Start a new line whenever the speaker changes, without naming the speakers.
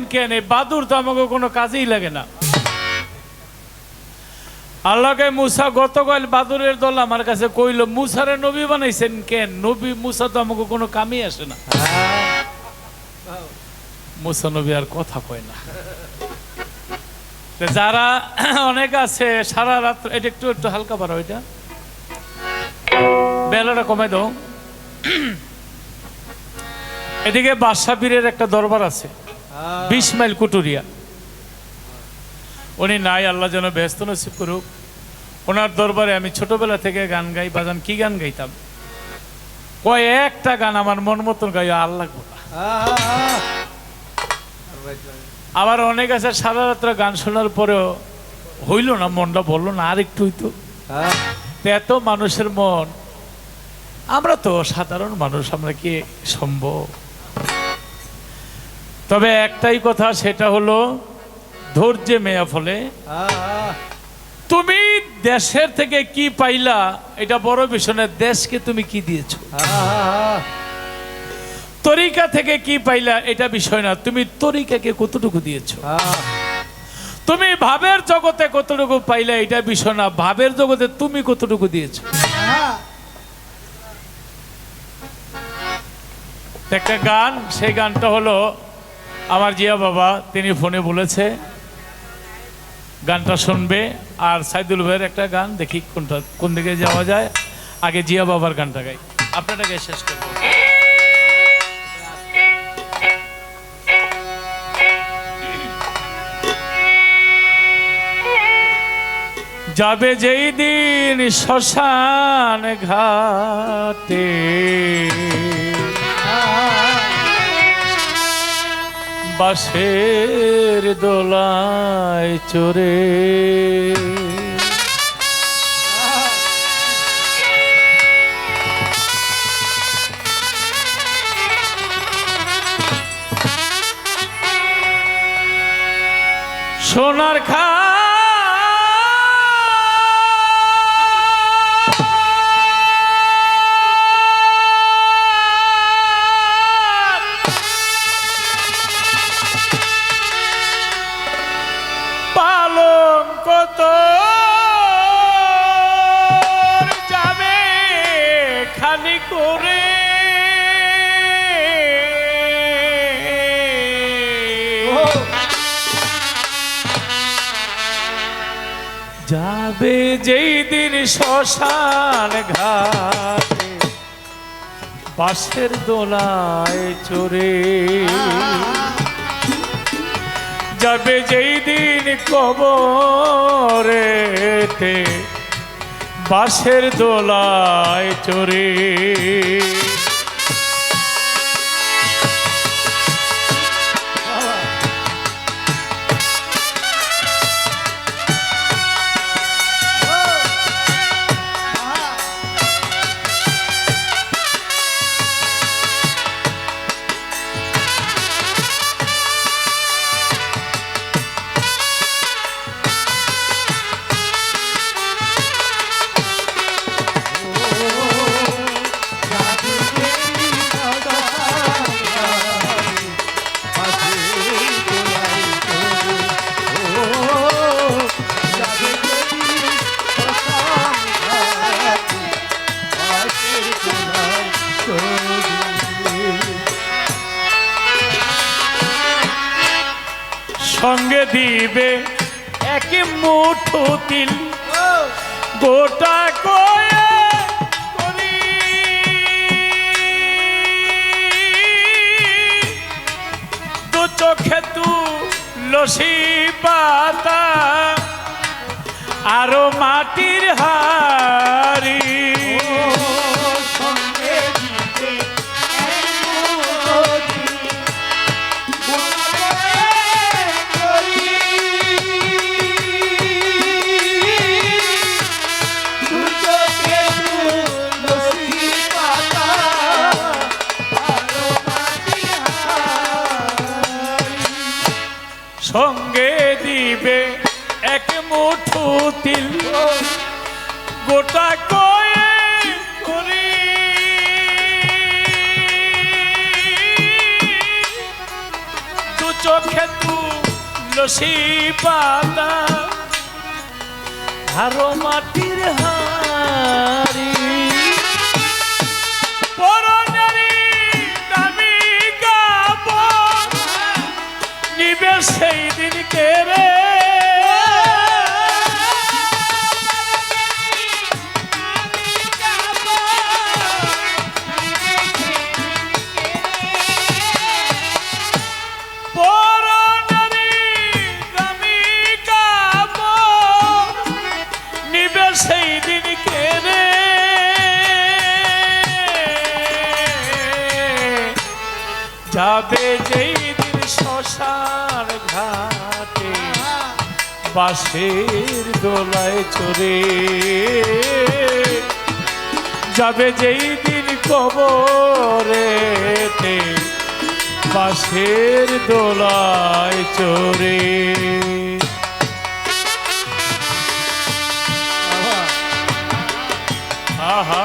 বানাইছেন কেন? এই বাদুর তো আমাকে কোনো কাজেই লাগে না। আল্লাহকে মুসা গতকাল বাদুরের দল আমার কাছে কইল, মুসারে নবী বানাইছেন কেন? নবী, মুসা তো আমাকে কোনো কামই আসে না। মুসা নবী আর কথা কয় না। যারা অনেক আছে, সারা রাত এটা একটু একটু হালকা পারো এটা। বেলাটা কমাই দাও। এদিকে বাদশা পীরের একটা দরবার আছে। বিশ মাইল কুটুরিয়া। উনি নাই, আল্লাহ যেন ব্যস্ত নসিব করুক। ওনার দরবারে আমি ছোটবেলা থেকে গান গাই, বাজান, কি গান গাইতাম? কয়, একটা গান আমার মন মতন গাই আল্লাহ আবার অনেক আছে, সারা রাত্র গান শোনার পরেও হইল না, মনটা বলল না আর একটু হইতো এত মানুষের মন, আমরা তো সাধারণ মানুষ, আমরা কি সম্ভব? তবে একটাই কথা, সেটা হলো ধৈর্যে মেয়া ফলে। তুমি দেশের থেকে কি পাইলা, এটা বড় বিষয় না দেশকে তুমি কি দিয়েছ? তরিকা থেকে কি পাইলা, এটা বিষয় না তুমি তরিকাকে কতটুকু দিয়েছ? তুমি ভাবের জগতে কতটুকু পাইলা, এটা বিষয় না ভাবের জগতে তুমি কতটুকু দিয়েছ? একটা গান, সেই গানটা হলো আমার জিয়া বাবা, তিনি ফোনে বলেছে, গানটা শুনবে, আর সাইদুল ভাইয়ের একটা গান, দেখি কোনটা, কোন দিকে যাওয়া যায়। আগে জিয়া বাবার গানটা গাই। আপনাটাকে শেষ করব। যাবে যেই দিন শ্মশান ঘাটে বাসের দোলায় চোরে সোনার খা যাবে যেই দিন শ্মশান ঘাটে বাসের দোলায় চড়ে। যাবে যেই দিন কবরেতে বাসের দোলায় চড়ে। সঙ্গে দিবে এক মুঠো তিল। গোটা কয়ে চোখে তু লসি পাতা আরও মাটির হারি সঙ্গে দিবে এক মুঠো তিল। গোটা কয়ে করি। দু চোখে তু লসি পাতা আরও মাটির হাড়ি। পরনেরই সেই দিন কাপড় নিবে সেই দিন কেড়ে যাবে যেই আশার ঘাটে বাসের দোলায় চরে যাবে যেই দিন কবরেতে বাঁশের দোলায় চরে আহা।